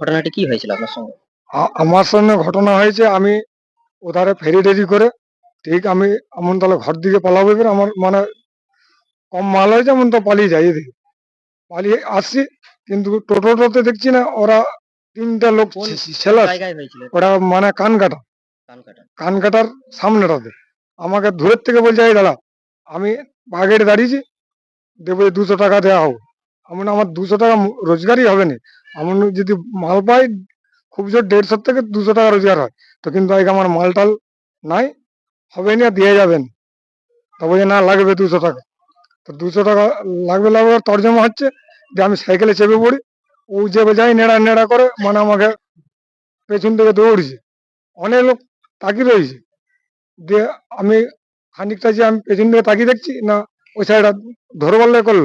ঘটনাটি কি হয়েছিল আপনার সঙ্গে? আমার সঙ্গে ঘটনা হয়েছে আমি ওধারে ফেরি টেরি করে ঠিক আমি এমন তাহলে ঘর দিকে পালাবো এবার আমার মানে কম মাল হয়েছে এমন তো পালিয়ে যাই এদিকে। পালিয়ে আসছি কিন্তু টোটোটোতে দেখছি না ওরা তিনটা লোক ছেলে ওরা মানে কান কাটা। কান কাটা। কান কাটার সামনেটাতে আমাকে দূরের থেকে বলছে এই দাঁড়া আমি বাগেটে দাঁড়িয়েছি দেবো দুশো টাকা দেওয়া হোক। এমন আমার দুশো টাকা রোজগারই হবে না। এমন যদি মাল পাই, খুব জোর দেড়শো থেকে দুশো টাকা রোজগার হয়। তো কিন্তু আজকে আমার মাল টাল নাই, হবে না, দিয়ে যাবেন। তো যে না, লাগবে দুশো টাকা। তো দুশো টাকা লাগবে লাগবে তর্জমা হচ্ছে যে আমি সাইকেলে চেপে পড়ি, ও চেপে যাই নেড়া নেড়া করে মানে আমাকে পেছন থেকে দৌড়ছে। অনেক লোক তাকিয়ে রয়েছে। দিয়ে আমি খানিকটা যে আমি পেছন দিকে তাকিয়ে দেখছি, না, ওই সাইডটা ধরবাল্লে করল।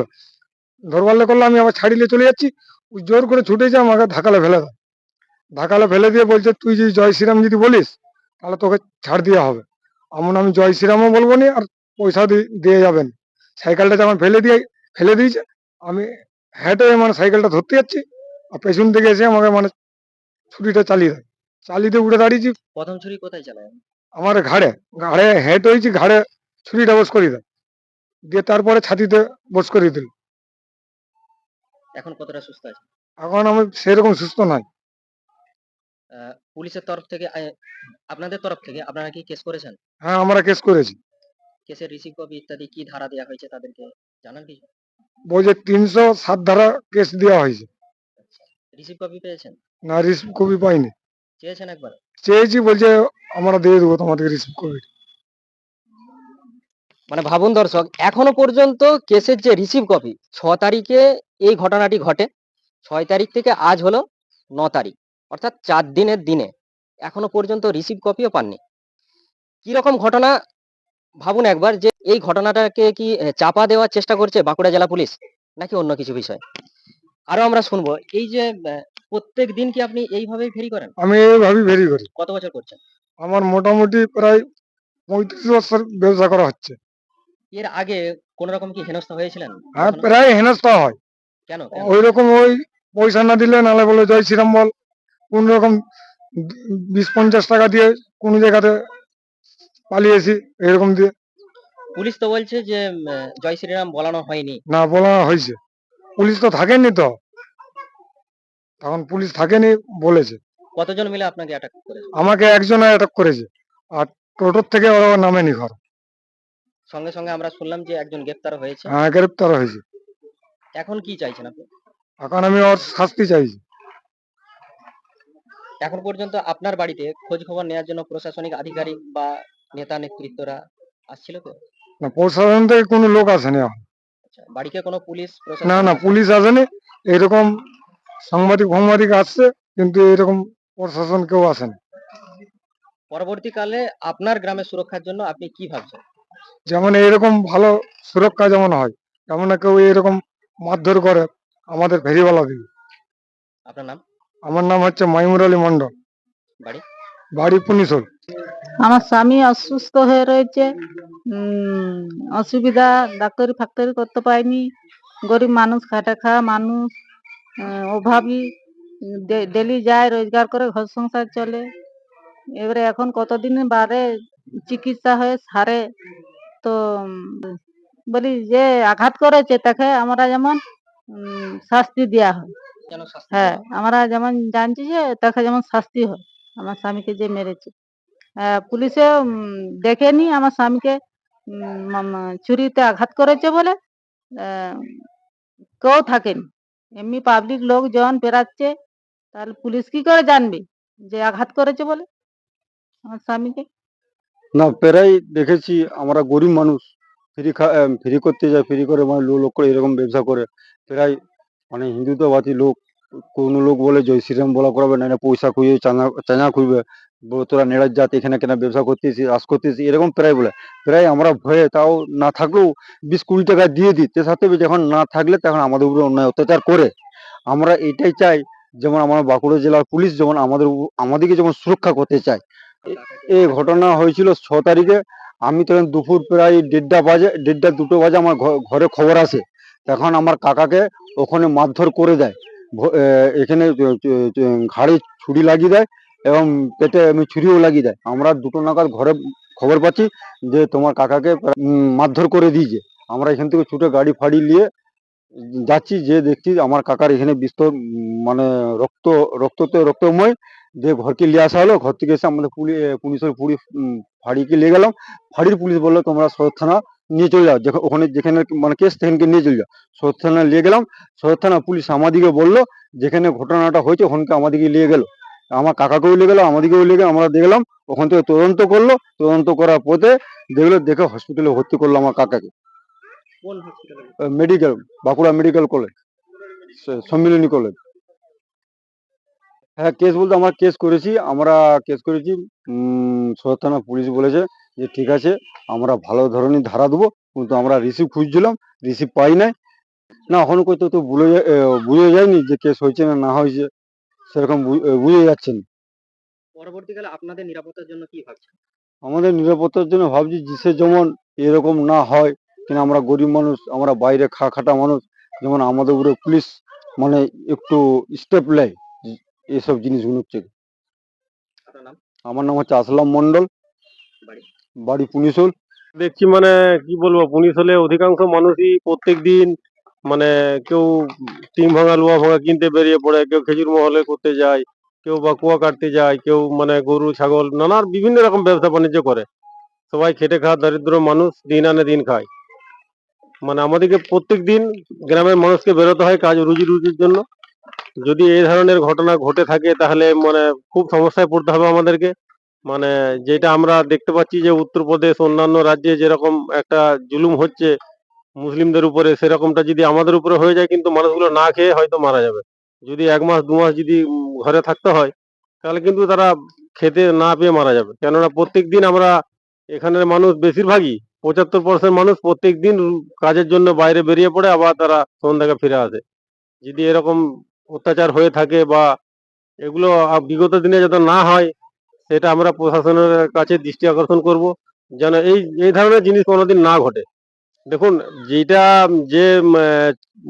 ধরবাল্লে করল, আমি আবার ছাড়িলে চলে যাচ্ছি। জোর করে ছুটে যা আমাকে ধাকালে ফেলে দেয়। ধাকালে ফেলে দিয়ে বলছে তুই যদি জয় শ্রীরাম যদি বলিস তাহলে তোকে ছাড় দেওয়া হবে। এমন আমি জয় শ্রীরামও বলব না আর পয়সা দিয়ে দিয়ে যাবেন। সাইকেলটা যখন ফেলে দিয়ে ফেলে দিয়েছে আমি হেঁটে মানে সাইকেলটা ধরতে যাচ্ছি আর পেছন থেকে এসে আমাকে মানে ছুরিটা চালিয়ে দেয়। চালিয়ে দিয়ে উঠে দাঁড়িয়েছি। প্রথম ছুরি কোথায় চালায়? আমার ঘাড়ে ঘাড়ে হেঁট হয়েছি ঘাড়ে ছুরিটা বস করিয়ে দেয়। দিয়ে তারপরে ছাতিতে বস করিয়ে দিল। এখন কতটা সুস্থ আছে? এখন আমি সেরকম সুস্থ নাই। আহ, পুলিশের তরফ থেকে আহ, আপনাদের তরফ থেকে আপনারা কি কেস করেছেন? হ্যাঁ আমরা কেস করেছি। কেসের রিসিভ কপি ইত্যাদি কি ধারা দেওয়া হয়েছে তাদেরকে জানান কিছু? বলছে তিনশো সাত ধারা কেস দেওয়া হয়েছে। রিসিভ কপি পেয়েছেন? না রিসিভ কপি পাইনি। চেয়েছেন একবার? চেয়েছি বলছে আমরা দিয়ে দেবো তোমাদের রিসিভ কপি মানে ভাবুন দর্শক এখনও পর্যন্ত কেসের যে রিসিভ কপি ছ তারিখে এই ঘটনাটি ঘটে। ছয় তারিখ থেকে আজ হলো ন তারিখ অর্থাৎ চার দিনের দিনে। এখনও পর্যন্ত রিসিভ কপিও পাননি। কি রকম ঘটনা? ভাবুন একবার যে এই ঘটনাটাকে কি চাপা দেওয়ার চেষ্টা করছে বাঁকুড়া জেলা পুলিশ নাকি অন্য কিছু বিষয়? আরও আমরা শুনব এই যে প্রত্যেক দিন কি আপনি এইভাবেই ফেরি করেন? আমি এইভাবেই ভেরি করি। কত বছর করছেন? আমার মোটামুটি প্রায় পঁয়ত্রিশ বছর ব্যবসা করা হচ্ছে। এর আগে কোন রকম কি হেনস্থা হয়েছিলেন? হ্যাঁ প্রায় হেনস্থা হয়। কেন? ওই রকম ওই পয়সা না দিলে নালে বলে জয় শ্রীরাম বল। কোন রকম বিশ পঞ্চাশ টাকা দিয়ে কোন জায়গাতে পালিয়েছি এরকম দিয়ে। পুলিশ তো বলছে যে জয় শ্রীরাম বলানো হয়নি। না বলা হয়েছে। পুলিশ তো থাকেনি তো। তখন পুলিশ থাকেনি বলেছে। কতজন মিলে আপনাকে অ্যাটাক করেছে? আমাকে একজন অ্যাটাক করেছে। আর টোটোর থেকে ওরা নামেনি ঘর। সঙ্গে সঙ্গে আমরা শুনলাম যে একজন গ্রেপ্তার হয়েছে। হ্যাঁ গ্রেপ্তার হয়েছে। এখন কি চাইছেন আপনি? এখন আমি ওর শাস্তি চাইছি এখন পর্যন্ত আপনার বাড়িতে খোঁজ খবর নেওয়ার জন্য প্রশাসনিক আধিকারিক বা নেতা নেতৃত্বরা আসছিল তো না প্রশাসন থেকে কোনো লোক আসেনি এখন। আচ্ছা বাড়িতে কোনো পুলিশ না প্রশাসন? না পুলিশ আসেনি। এরকম সাংবাদিক ফাংবাদিক আসছে কিন্তু এরকম প্রশাসন কেউ আসেনি। পরবর্তীকালে আপনার গ্রামের সুরক্ষার জন্য আপনি কি ভাবছেন? যেমন এরকম ভালো সুরক্ষা যেমন হয় তেমন না কেউ এরকম মারধর করে আমাদের ফেরিওয়ালা দিকে আপনার নাম? আমার নাম হচ্ছে মাইমুর আলী মন্ডল বাড়ি? বাড়ি পুনিশোল আমার স্বামী অসুস্থ হয়ে রয়েছে। অসুবিধা ডাক্তারি ফাক্তারি করতে পারিনি। গরিব মানুষ খাটা খাওয়া মানুষ অভাবী ডেলি যায় রোজগার করে ঘর সংসার চলে। এবারে এখন কতদিন বাদে চিকিৎসা হয়ে সারে। তো বলি যে আঘাত করেছে তাকে আমরা যেমন শাস্তি দেওয়া হয়। হ্যাঁ আমরা যেমন জানছি যে তাকে যেমন শাস্তি হয় আমার স্বামীকে যে মেরেছে। পুলিশে দেখেনি আমার স্বামীকে চুরিতে আঘাত করেছে বলে কেউ থাকেনি। এমনি পাবলিক লোকজন পেরাচ্ছে তাহলে পুলিশ কি করে জানবে যে আঘাত করেছে বলে আমার স্বামীকে? না, প্রায় দেখেছি আমরা গরিব মানুষ, ফ্রি ফ্রি করতে যায়, ফ্রি করে মানে লো, লোক করে এরকম ব্যবসা করে। প্রায় মানে হিন্দুত্ববাদী লোক, কোনো লোক বলে জয় শ্রীরাম বলা করাবে না পয়সা খুঁজে চাঁদা চাঁদা খুঁজবে। তোরা নেড়ার জাত, এখানে কেনা ব্যবসা করতেছি আস করতেছি, এরকম প্রায় বলে। প্রায় আমরা ভয়ে তাও না থাকলেও বিশ কুড়ি টাকা দিয়ে দিই। তে সাথে যখন না থাকলে তখন আমাদের উপরে অন্যায় অত্যাচার করে। আমরা এটাই চাই, যেমন আমার বাঁকুড়া জেলার পুলিশ, যেমন আমাদের আমাদেরকে যেমন সুরক্ষা করতে চায় এ- এই ঘটনা হয়েছিল ছ তারিখে। আমি তখন দুপুর প্রায় দেড়টা বাজে, দেড়টা দুটো বাজে আমার ঘরে খবর আসে। তখন আমার কাকাকে ওখানে মারধর করে দেয়। এখানে ঘাড়ে ছুরি লাগিয়ে দেয় এবং পেটে আমি ছুরিও লাগিয়ে দেয়। আমরা দুটো নাগাদ ঘরে খবর পাচ্ছি যে তোমার কাকাকে মারধর করে দিয়েছে। আমরা এখান থেকে ছুটে গাড়ি ফাড়ি নিয়ে যাচ্ছি, যে দেখছি আমার কাকার এখানে বিস্তর মানে রক্ত, রক্ততে রক্তময়। যে ঘরকে নিয়ে আসা হলো ঘর থেকে এসে আমাদের পুলিশ পুলিশের পুলিশ ফাঁড়িকে নিয়ে গেলাম। ফাঁড়ির পুলিশ বলল তোমরা সদর থানা নিয়ে চলে যাও। ওখানে যেখানে মানে কেস সেখানকে নিয়ে চলে যাও। সদর থানা নিয়ে গেলাম। সদর থানা পুলিশ আমাদিকে বলল যেখানে ঘটনাটা হয়েছে ওখানকে আমাদেরকে নিয়ে গেল। আমার কাকাকেও নিয়ে গেলো আমাদেরকেও নিয়ে গেলো আমরা দেখলাম ওখান থেকে তদন্ত করল। তদন্ত করার পথে দেখল দেখে হসপিটালে ভর্তি করল আমার কাকাকে। Medical Bankura medical college Sammilani college হ্যাঁ কেস বলতে আমরা কেস করেছি আমরা কেস করেছি সদর থানা পুলিশ বলেছে যে ঠিক আছে আমরা ভালো ধরনের ধারা দেবো কিন্তু আমরা রিসিভ খুঁজছিলাম রিসিভ পাই নাই। না এখন করতে তো বুঝে বুঝে যায়নি যে কেস হয়েছে না না হয়েছে সেরকম বুঝে যাচ্ছে না। পরবর্তীকালে আপনাদের নিরাপত্তার জন্য কি ভাবছেন? আমাদের নিরাপত্তার জন্য ভাবছি যে সে যেমন এরকম না হয় কিনা আমরা গরিব মানুষ আমরা বাইরে খা খাটা মানুষ যেমন আমাদের উপরে পুলিশ মানে একটু স্টেপ নেয়। এসব জিনিসগুলো থেকে আমার নাম হচ্ছে আসলাম মন্ডল বাড়ি? বাড়ি পুনিশল দেখছি মানে কি বলব পুলিশ হলে অধিকাংশ মানুষই প্রত্যেক দিন মানে কেউ টিং ভাঙা লোহা ভাঙা কিনতে বেরিয়ে পড়ে কেউ খেজুর মহলে করতে যায় কেউ বা কুয়া কাটতে যায় কেউ মানে গরু ছাগল নানার বিভিন্ন রকম ব্যবসা বাণিজ্য করে। সবাই খেটে খাওয়া দরিদ্র মানুষ দিন আনে দিন খায়। মানে আমাদেরকে প্রত্যেক দিন গ্রামের মানুষকে বেরোতে হয় কাজ রুজি রুজির জন্য। যদি এই ধরনের ঘটনা ঘটে থাকে, তাহলে মানে খুব সমস্যায় পড়তে হবে আমাদেরকে। মানে যেটা আমরা দেখতে পাচ্ছি যে উত্তরপ্রদেশ, অন্যান্য রাজ্যে যেরকম একটা জুলুম হচ্ছে মুসলিমদের উপরে, সেরকমটা যদি আমাদের উপরে হয়ে যায়, কিন্তু মানুষগুলো না খেয়ে হয়তো মারা যাবে। যদি এক মাস, দু মাস যদি ঘরে থাকতে হয়, তাহলে কিন্তু তারা খেতে না পেয়ে মারা যাবে। কেননা প্রত্যেক দিন আমরা এখানের মানুষ বেশিরভাগই, পঁচাত্তর পার্সেন্ট মানুষ প্রত্যেক দিন কাজের জন্য বাইরে বেরিয়ে পড়ে, আবার তারা সন্ধ্যাকে ফিরে আসে। যদি এরকম অত্যাচার হয়ে থাকে বা এগুলো বিগত দিনে যাতে না হয়, সেটা আমরা প্রশাসনের কাছে দৃষ্টি আকর্ষণ করব, যেন এই এই ধরনের জিনিস কোনোদিন না ঘটে। দেখুন, যেটা যে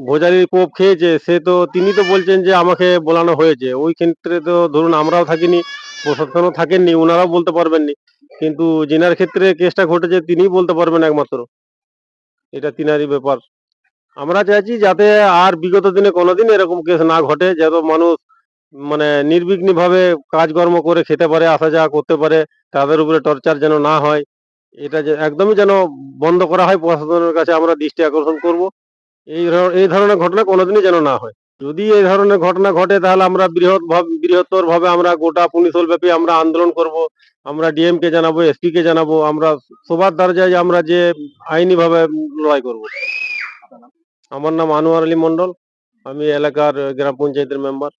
ভোজালির কোপ খেয়েছে, সে তো, তিনি তো বলছেন যে আমাকে বলানো হয়েছে। ওই ক্ষেত্রে তো ধরুন আমরাও থাকিনি, প্রশাসনও থাকেননি ওনারাও বলতে পারবেননি। কিন্তু যেনার ক্ষেত্রে কেসটা ঘটেছে, তিনিই বলতে পারবেন একমাত্র। এটা তিনারই ব্যাপার। আমরা চাইছি যাতে আর বিগত দিনে কোনোদিন এরকম কেস না ঘটে যত মানুষ মানে নির্বিঘ্ন ভাবে কাজকর্ম করে খেতে পারে, আসা যাওয়া করতে পারে, তাদের উপরে টর্চার যেন না হয়, এটা যে একদমই যেন বন্ধ করা হয় প্রশাসনের কাছে, আমরা দৃষ্টি আকর্ষণ করব। এই এই ধরনের ঘটনা কোনোদিনই যেন না হয়। যদি এই ধরনের ঘটনা ঘটে, তাহলে আমরা বৃহৎ বৃহত্তর ভাবে আমরা গোটা পুলিশল ব্যাপী আমরা আন্দোলন করব, আমরা ডিএম কে জানাব এসপি কে জানাব, আমরা সবার দরজায় আমরা যে আইনি ভাবে লড়াই করব। আমার নাম আনোয়ার আলী মন্ডল আমি এলাকার গ্রাম পঞ্চায়েতের মেম্বার